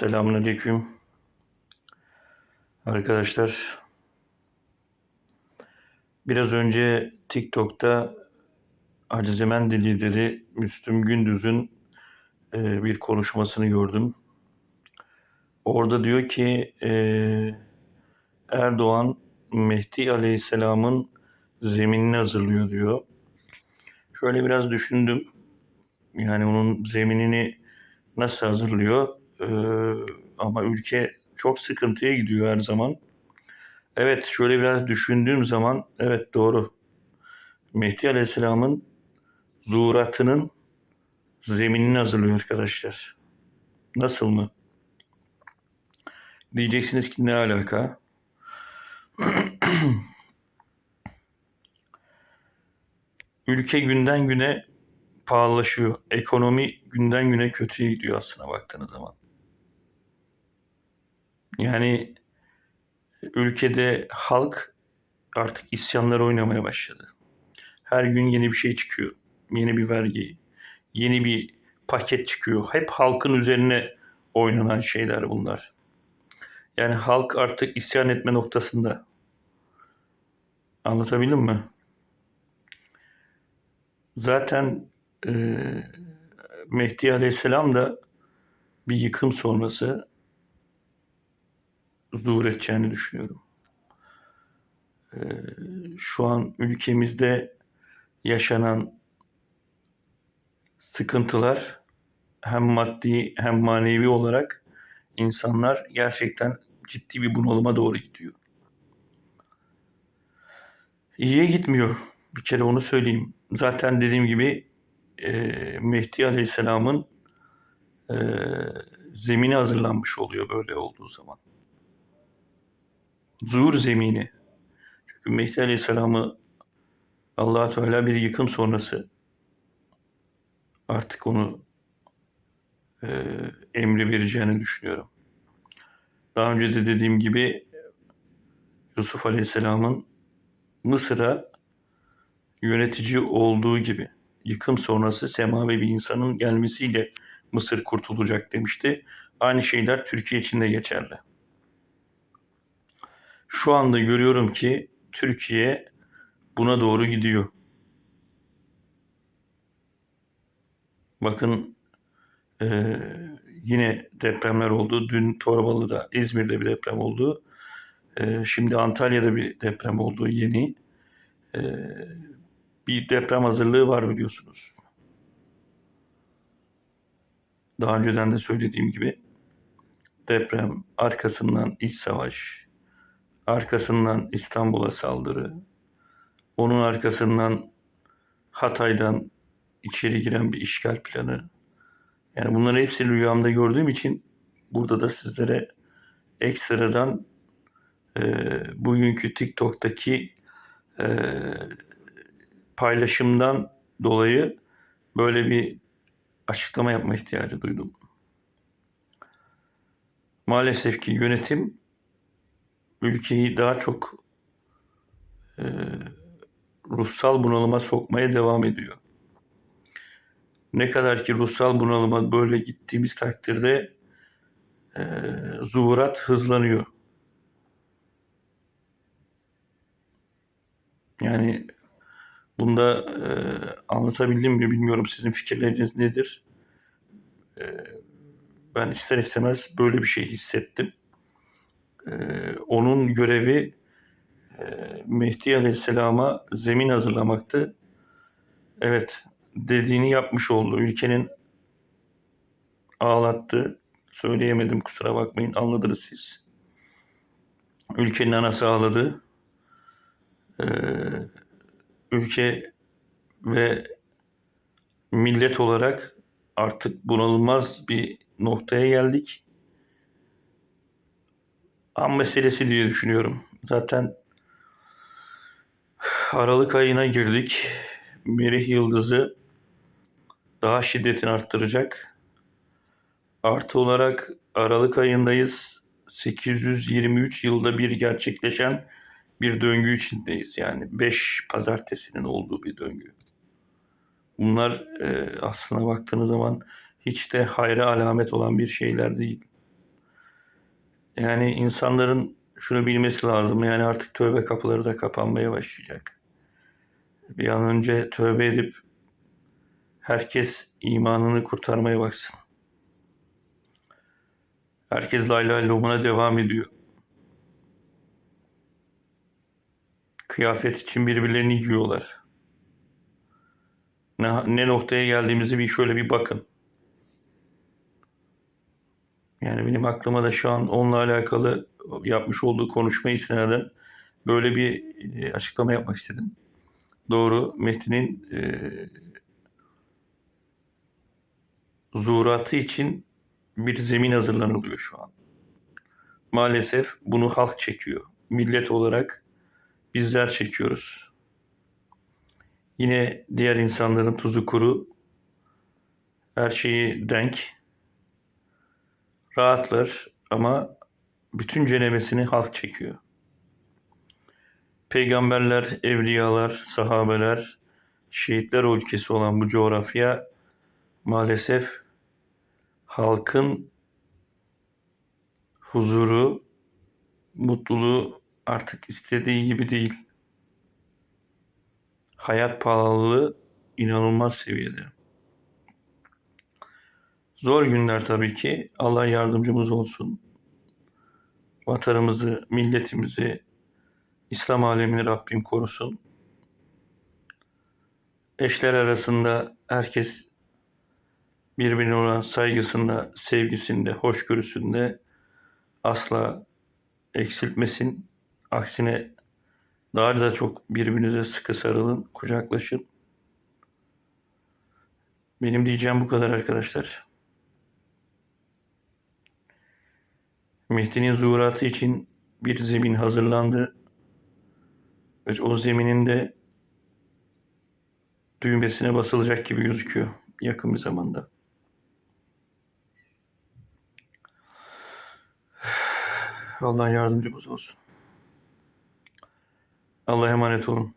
Selamünaleyküm. Arkadaşlar biraz önce TikTok'ta Acizemendi lideri Müslüm Gündüz'ün e, bir konuşmasını gördüm. Orada diyor ki e, Erdoğan Mehdi Aleyhisselam'ın zeminini hazırlıyor diyor. Şöyle biraz düşündüm. Yani onun zeminini nasıl hazırlıyor? Ee, ama ülke çok sıkıntıya gidiyor her zaman. Evet şöyle biraz düşündüğüm zaman evet doğru. Mehdi Aleyhisselam'ın zuhuratının zeminini hazırlıyor arkadaşlar. Nasıl mı? Diyeceksiniz ki ne alaka? Ülke günden güne pahalılaşıyor. Ekonomi günden güne kötüye gidiyor aslına baktığınız zaman. Yani ülkede halk artık isyanlar oynamaya başladı. Her gün yeni bir şey çıkıyor. Yeni bir vergi, yeni bir paket çıkıyor. Hep halkın üzerine oynanan şeyler bunlar. Yani halk artık isyan etme noktasında. Anlatabildim mi? Zaten e, Mehdi Aleyhisselam da bir yıkım sonrası zuhur edeceğini düşünüyorum. E, şu an ülkemizde yaşanan sıkıntılar hem maddi hem manevi olarak insanlar gerçekten ciddi bir bunalıma doğru gidiyor. İyiye gitmiyor. Bir kere onu söyleyeyim. Zaten dediğim gibi e, Mehdi Aleyhisselam'ın e, zemini hazırlanmış oluyor böyle olduğu zaman. Zuhur zemini. Çünkü Mehdi Aleyhisselam'ı allah Teala bir yıkım sonrası artık onu e, emri vereceğini düşünüyorum. Daha önce de dediğim gibi Yusuf Aleyhisselam'ın Mısır'a yönetici olduğu gibi yıkım sonrası semavi bir insanın gelmesiyle Mısır kurtulacak demişti. Aynı şeyler Türkiye için de geçerli. Şu anda görüyorum ki Türkiye buna doğru gidiyor. Bakın e, yine depremler oldu. Dün Torbalı'da, İzmir'de bir deprem oldu. E, şimdi Antalya'da bir deprem oldu yeni. E, bir deprem hazırlığı var biliyorsunuz. Daha önceden de söylediğim gibi deprem, arkasından iç savaş, arkasından İstanbul'a saldırı, onun arkasından Hatay'dan içeri giren bir işgal planı. Yani bunları hepsini rüyamda gördüğüm için burada da sizlere ekstradan e, bugünkü TikTok'taki e, paylaşımdan dolayı böyle bir açıklama yapma ihtiyacı duydum. Maalesef ki yönetim ülkeyi daha çok e, ruhsal bunalıma sokmaya devam ediyor. Ne kadar ki ruhsal bunalıma böyle gittiğimiz takdirde e, zuhurat hızlanıyor. Yani bunda e, anlatabildim mi bilmiyorum sizin fikirleriniz nedir? E, ben ister istemez böyle bir şey hissettim. E, onun görevi e, Mehdi Aleyhisselam'a zemin hazırlamaktı. Evet dediğini yapmış oldu. Ülkenin ağlattı. Söyleyemedim kusura bakmayın anladınız siz. Ülkenin anası ağladı. Ee, ülke ve millet olarak artık bunalılmaz bir noktaya geldik. An meselesi diye düşünüyorum. Zaten Aralık ayına girdik. Merih Yıldızı daha şiddetini arttıracak. Artı olarak Aralık ayındayız. 823 yılda bir gerçekleşen bir döngü içindeyiz. Yani 5 pazartesinin olduğu bir döngü. Bunlar e, aslına baktığınız zaman hiç de hayra alamet olan bir şeyler değil. Yani insanların şunu bilmesi lazım. Yani artık tövbe kapıları da kapanmaya başlayacak. Bir an önce tövbe edip herkes imanını kurtarmaya baksın. Herkes lay lay lomuna devam ediyor. Kıyafet için birbirlerini yiyorlar. Ne, ne noktaya geldiğimizi bir şöyle bir bakın. Yani benim aklıma da şu an onunla alakalı yapmış olduğu konuşma istinaden böyle bir e, açıklama yapmak istedim. Doğru, Metin'in e, zuhuratı için bir zemin hazırlanılıyor şu an. Maalesef bunu halk çekiyor. Millet olarak bizler çekiyoruz. Yine diğer insanların tuzu kuru, her şeyi denk, rahatlar ama bütün cenemesini halk çekiyor. Peygamberler, evliyalar, sahabeler, şehitler ülkesi olan bu coğrafya maalesef halkın huzuru, mutluluğu artık istediği gibi değil. Hayat pahalılığı inanılmaz seviyede. Zor günler tabii ki. Allah yardımcımız olsun. Vatanımızı, milletimizi, İslam alemini Rabbim korusun. Eşler arasında herkes birbirine olan saygısında, sevgisinde, hoşgörüsünde asla eksiltmesin. Aksine daha da çok birbirinize sıkı sarılın, kucaklaşın. Benim diyeceğim bu kadar arkadaşlar. Mehdi'nin zuhuratı için bir zemin hazırlandı. Ve o zeminin de düğmesine basılacak gibi gözüküyor yakın bir zamanda. Allah yardımcımız olsun. Allah'a emanet olun.